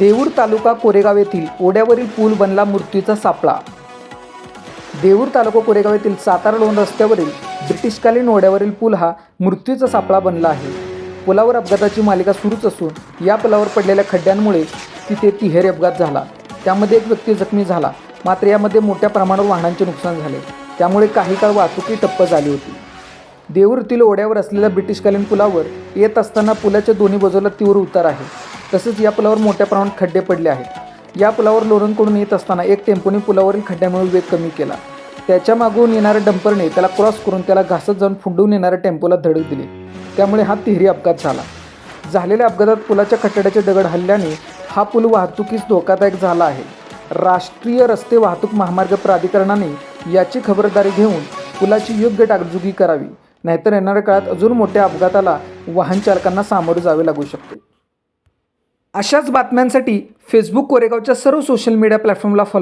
देऊर तालुका कोरेगाव येथील ओढ्यावरील पूल बनला मृत्यूचा सापळा. देऊर तालुका कोरेगाव येथील सातारा लोण रस्त्यावरील ब्रिटिशकालीन ओढ्यावरील पूल हा मृत्यूचा सापळा बनला आहे. पुलावर अपघाताची मालिका सुरूच असून या पुलावर पडलेल्या खड्ड्यांमुळे तिथे तिहेरी अपघात झाला. त्यामध्ये एक व्यक्ती जखमी झाला. मात्र यामध्ये मोठ्या प्रमाणावर वाहनांचे नुकसान झाले. त्यामुळे काही काळ वाहतुकी ठप्प झाली होती. देऊरतील ओढ्यावर असलेल्या ब्रिटिशकालीन पुलावर येत असताना पुलाच्या दोन्ही बाजूला तीव्र उतार आहे. तसेच या पुलावर मोठ्या प्रमाणात खड्डे पडले आहेत. या पुलावर लोणंदकडून येत असताना एक टेम्पोने पुलावरील खड्ड्यामुळे वेग कमी केला. त्याच्या मागून येणाऱ्या डंपरने त्याला क्रॉस करून त्याला घासत जाऊन फुंडून येणाऱ्या टेम्पोला धडक दिली. त्यामुळे हा तिहेरी अपघात झाला. झालेल्या अपघातात पुलाच्या कठड्याचे दगड हल्ल्याने हा पूल वाहतुकीस धोकादायक झाला आहे. राष्ट्रीय रस्ते वाहतूक महामार्ग प्राधिकरणाने याची खबरदारी घेऊन पुलाची योग्य डागजुगी करावी. नाहीतर येणाऱ्या काळात अजून मोठ्या अपघाताला वाहन चालकांना सामोरे जावे लागू शकते. अशाच बातम्यांसाठी फेसबुक कोरेगावच्या सर्व सोशल मीडिया प्लॅटफॉर्मला फॉलो